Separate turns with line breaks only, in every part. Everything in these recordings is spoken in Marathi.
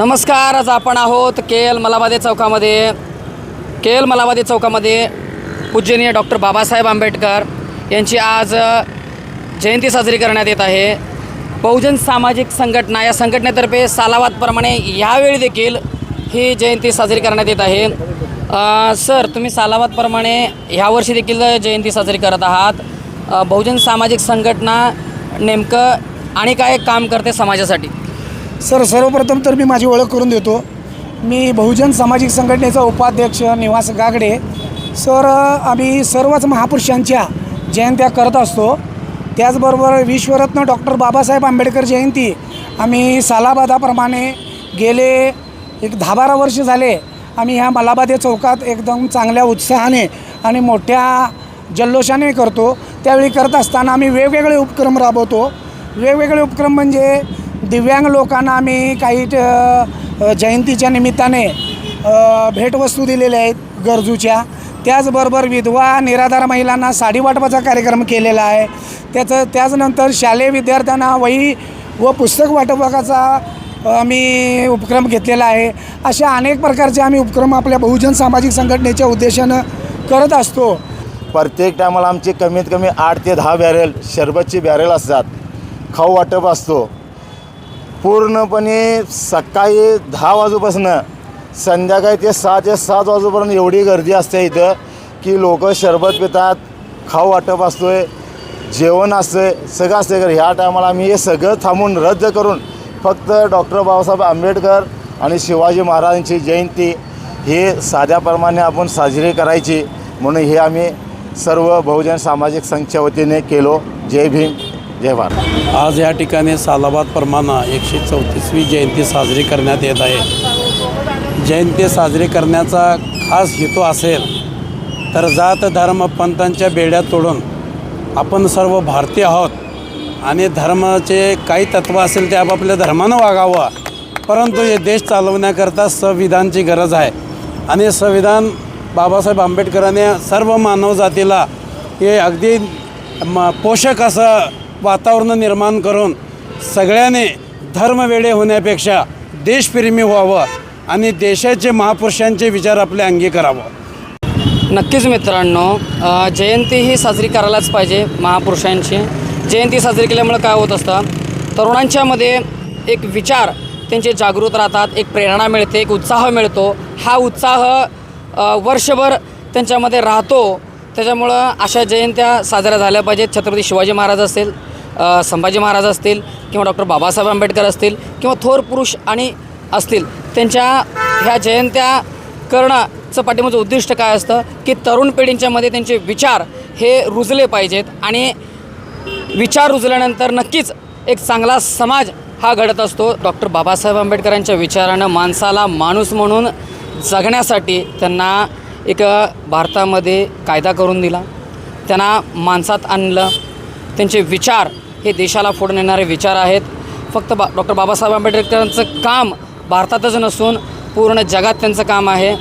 नमस्कार आज आपण आहोत के एल मलाबादे चौकामध्ये. के एल मलाबादे चौकामध्ये पूजनीय डॉक्टर बाबासाहेब आंबेडकर यांची आज जयंती साजरी करण्यात येत आहे. बहुजन सामाजिक संघटना या संघटनेतर्फे सालावादप्रमाणे यावेळी देखील ही जयंती साजरी करण्यात येत आहे. सर तुम्ही सालावादप्रमाणे ह्यावर्षी देखील जयंती साजरी करत आहात. बहुजन सामाजिक संघटना नेमकं आणि काय काम करते समाजासाठी?
सर सर्वप्रथम तर मी माझी ओळख करून देतो. मी बहुजन सामाजिक संघटनेचा उपाध्यक्ष निवास गागडे. सर आम्ही सर्वच महापुरुषांच्या जयंत्या करत असतो. त्याचबरोबर विश्वरत्न डॉक्टर बाबासाहेब आंबेडकर जयंती आम्ही सालाबादाप्रमाणे गेले एक दहा बारा वर्ष झाले. आम्ही ह्या मलाबादे चौकात एकदम चांगल्या उत्साहाने आणि मोठ्या जल्लोषाने करतो. त्यावेळी करत असताना आम्ही वेगवेगळे उपक्रम राबवतो. वेगवेगळे उपक्रम म्हणजे दिव्यांग लोकांना आम्ही काही जयंतीच्या निमित्ताने भेटवस्तू दिलेल्या आहेत गरजूच्या. त्याचबरोबर विधवा निराधार महिलांना साडी वाटपाचा कार्यक्रम केलेला आहे. त्याचं त्याचनंतर शालेय विद्यार्थ्यांना वही व पुस्तक वाटपाचा आम्ही उपक्रम घेतलेला आहे. अशा अनेक प्रकारचे आम्ही उपक्रम आपल्या बहुजन सामाजिक संघटनेच्या उद्देशानं करत असतो.
प्रत्येक टायमाला आमचे कमीत कमी आठ ते दहा बॅरेल शरबतची बॅरेल असतात. खाऊ वाटप असतो. पूर्णपणे सकाळी दहा वाजूपासून संध्याकाळी ते सहा ते सात वाजूपर्यंत एवढी गर्दी असते इथं की लोक शरबत पितात खाऊ वाटप असतो आहे जेवण असतं सगळं असतं तर ह्या टायमाला आम्ही हे सगळं थांबून रद्द करून फक्त डॉक्टर बाबासाहेब आंबेडकर आणि शिवाजी महाराजांची जयंती हे साध्याप्रमाणे आपण साजरी करायची म्हणून हे आम्ही सर्व बहुजन सामाजिक संघच्या वतीने केलो. जय भीम. जय भारत
आज या ठिकाणी सालाबाद परमाना एकशे चौतीसवी जयंती साजरी करण्यात येत आहे. जयंती साजरी करण्याचा खास हेतू असेल तर जात धर्म पंथांच्या बेड्या तोडून आपण सर्व भारतीय आहोत आणि धर्माचे काही तत्त्व असेल ते आपापल्या धर्मानं वागावं. परंतु हे देश चालवण्याकरता संविधानची गरज आहे. आणि संविधान बाबासाहेब आंबेडकरांनी सर्व मानवजातीला हे अगदी म पोषक असं वातावरण निर्माण करून सगळ्याने धर्मवेडे होण्यापेक्षा देशप्रेमी व्हावं आणि देशाचे महापुरुषांचे विचार आपल्या अंगी करावं
नक्कीच मित्रांनो जयंती ही साजरी करायलाच पाहिजे महापुरुषांची. जयंती साजरी केल्यामुळं काय होत असतं तरुणांच्यामध्ये एक विचार त्यांचे जागृत राहतात एक प्रेरणा मिळते एक उत्साह मिळतो. हा उत्साह वर्षभर त्यांच्यामध्ये राहतो. त्याच्यामुळं अशा जयंत्या साजऱ्या झाल्या पाहिजेत. छत्रपती शिवाजी महाराज असेल संभाजी महाराज असतील किंवा डॉक्टर बाबासाहेब आंबेडकर असतील किंवा थोर पुरुष आणि असतील त्यांच्या ह्या जयंत्या करणंचं पाठीमागचं उद्दिष्ट काय असतं? की तरुण पिढींच्यामध्ये त्यांचे विचार हे रुजले पाहिजेत आणि विचार रुजल्यानंतर नक्कीच एक चांगला समाज हा घडत असतो. डॉक्टर बाबासाहेब आंबेडकरांच्या विचारानं माणसाला माणूस म्हणून जगण्यासाठी त्यांना एक भारतामध्ये कायदा करून दिला. त्यांना माणसात आणलं. त्यांचे विचार हे देशाला फोडून येणारे विचार आहेत. फक्त बा डॉक्टर बाबासाहेब आंबेडकरांचं काम भारतातच नसून पूर्ण जगात त्यांचं काम आहे.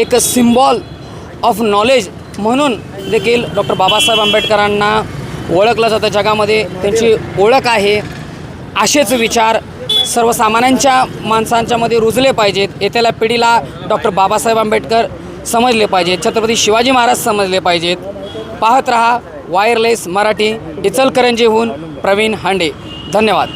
एक सिम्बॉल ऑफ नॉलेज म्हणून देखील डॉक्टर बाबासाहेब आंबेडकरांना ओळखलं जातं जगामध्ये. त्यांची ओळख आहे. असेच विचार सर्वसामान्यांच्या माणसांच्यामध्ये रुजले पाहिजेत. येत्याला पिढीला डॉक्टर बाबासाहेब आंबेडकर समजले पाहिजेत. छत्रपती शिवाजी महाराज समजले पाहिजेत. पाहत रहा वायरलेस मराठी इचलकरंजीहून प्रवीण हांडे. धन्यवाद.